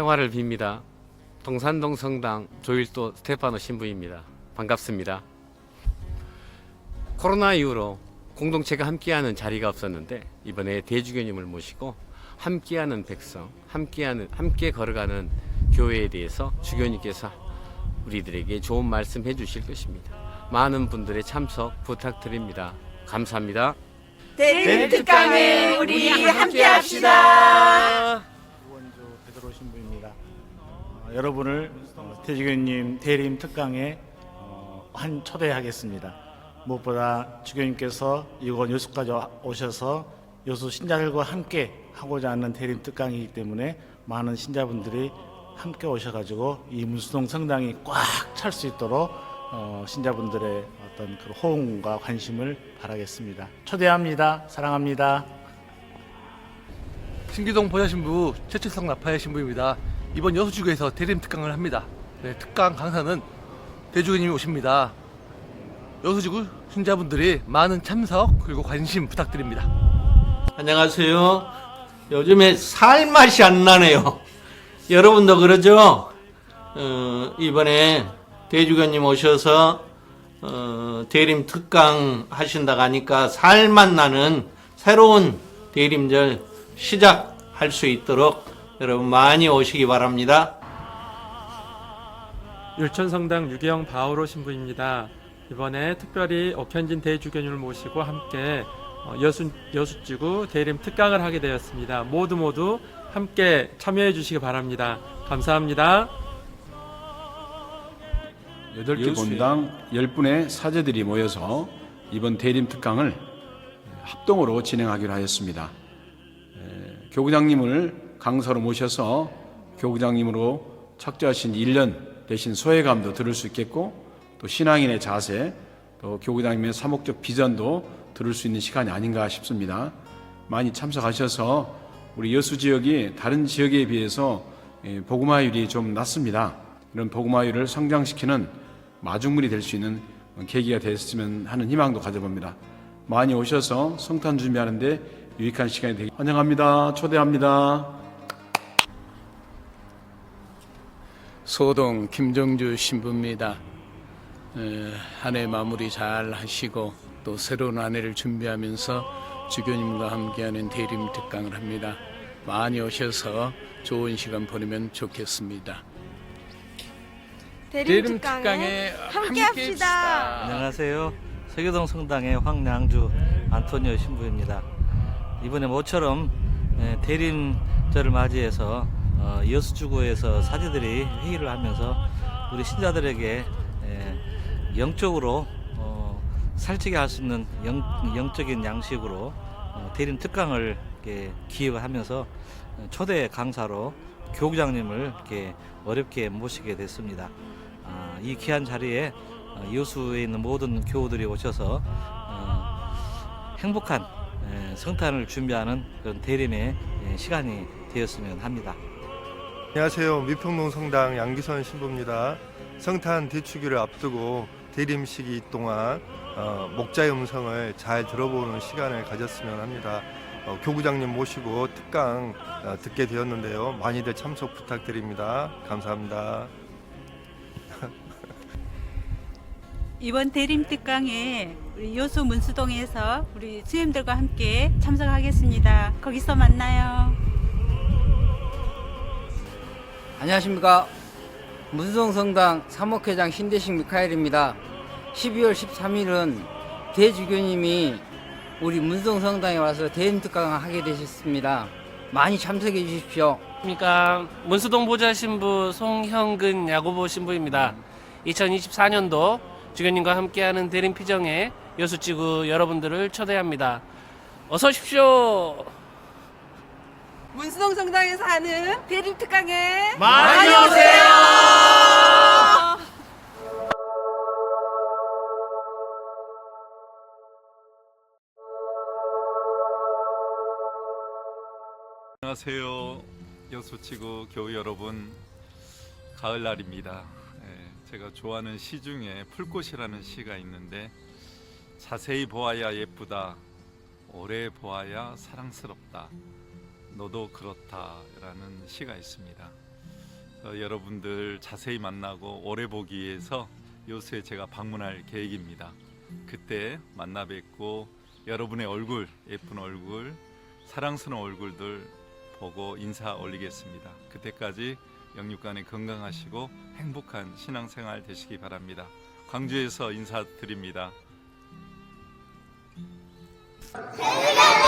평화를 빕니다. 동산동 성당 조일도 스테파노 신부입니다. 반갑습니다. 코로나 이후로 공동체가 함께하는 자리가 없었는데 이번에 대주교님을 모시고 함께하는 백성, 함께하는 함께 걸어가는 교회에 대해서 주교님께서 우리들에게 좋은 말씀 해주실 것입니다. 많은 분들의 참석 부탁드립니다. 감사합니다. 대림 특강에 우리 함께합시다. 신부입니다. 어, 여러분을 어, 태주교님 대림 특강에 어, 한 초대하겠습니다. 무엇보다 주교님께서 이곳 여수까지 와- 오셔서 여수 신자들과 함께 하고자 하는 대림 특강이기 때문에 많은 신자분들이 함께 오셔가지고 이 문수동 성당이 꽉 찰 수 있도록 어, 신자분들의 어떤 그 호응과 관심을 바라겠습니다. 초대합니다. 사랑합니다. 신기동 보좌신부 최철성 나파의 신부입니다. 이번 여수주교에서 대림 특강을 합니다. 네, 특강 강사는 대주교님이 오십니다. 여수지구 신자분들이 많은 참석 그리고 관심 부탁드립니다. 안녕하세요. 요즘에 살 맛이 안 나네요. 여러분도 그러죠? 어, 이번에 대주교님 오셔서 어, 대림 특강 하신다고 하니까 살맛 나는 새로운 대림절 시작할 수 있도록 여러분 많이 오시기 바랍니다. 율천성당 유경 바오로 신부입니다. 이번에 특별히 옥현진 대주교님을 모시고 함께 어, 여수, 여수지구 대림 특강을 하게 되었습니다. 모두 모두 함께 참여해 주시기 바랍니다. 감사합니다. 여덟 개 본당 10분의 사제들이 모여서 이번 대림 특강을 합동으로 진행하기로 하였습니다. 에, 교구장님을 강사로 모셔서 교구장님으로 착조하신 1년 대신 소외감도 들을 수 있겠고 또 신앙인의 자세 또 교구장님의 사목적 비전도 들을 수 있는 시간이 아닌가 싶습니다. 많이 참석하셔서 우리 여수 지역이 다른 지역에 비해서 예, 복음화율이 좀 낮습니다. 이런 복음화율을 성장시키는 마중물이 될 수 있는 계기가 됐으면 하는 희망도 가져봅니다. 많이 오셔서 성탄 준비하는데 유익한 시간이 되길 환영합니다. 초대합니다. 소동 김정주 신부입니다. 한 해 마무리 잘 하시고 또 새로운 한 해를 준비하면서 주교님과 함께하는 대림 특강을 합니다. 많이 오셔서 좋은 시간 보내면 좋겠습니다. 대림 특강에 함께 합시다. 안녕하세요. 세계동 성당의 황량주 안토니오 신부입니다. 이번에 모처럼 에, 대림절을 맞이해서 어, 여수주구에서 사제들이 회의를 하면서 우리 신자들에게 에, 영적으로 어, 살찌게 할 수 있는 영, 영적인 양식으로 어, 대림 특강을 기획을 하면서 어, 초대 강사로 교구장님을 이렇게 어렵게 모시게 됐습니다. 아, 이 귀한 자리에 어, 여수에 있는 모든 교우들이 오셔서 어, 행복한 에, 성탄을 준비하는 그런 대림의 에, 시간이 되었으면 합니다. 안녕하세요. 미평동 성당 양기선 신부입니다. 성탄 대축일을 앞두고 대림 시기 동안 어, 목자의 음성을 잘 들어보는 시간을 가졌으면 합니다. 어, 교구장님 모시고 특강 어, 듣게 되었는데요. 많이들 참석 부탁드립니다. 감사합니다. 이번 대림 특강에 우리 여수 문수동에서 우리 수님들과 함께 참석하겠습니다. 거기서 만나요. 안녕하십니까. 문수동 성당 사목회장 신대식 미카엘입니다. 12월 13일은 대주교님이 우리 문수동 성당에 와서 대림 특강을 하게 되셨습니다. 많이 참석해 주십시오. 안녕하십니까 문수동 보좌 신부 송형근 야고보 신부입니다. 2024년도 주교님과 함께하는 대림 피정에 여수지구 여러분들을 초대합니다. 어서 오십시오. 문수동 성당에서 하는 대림 특강에 많이 오세요. 안녕하세요. 여수지구 교우 여러분. 가을날입니다. 예, 제가 좋아하는 시 중에 풀꽃이라는 시가 있는데 자세히 보아야 예쁘다. 오래 보아야 사랑스럽다. 너도 그렇다라는 시가 있습니다. 어, 여러분들 자세히 만나고 오래 보기 위해서 여수에 제가 방문할 계획입니다. 그때 만나 뵙고 여러분의 얼굴, 예쁜 얼굴, 사랑스러운 얼굴들 보고 인사 올리겠습니다. 그때까지 영육간에 건강하시고 행복한 신앙생활 되시기 바랍니다. 광주에서 인사드립니다. 네.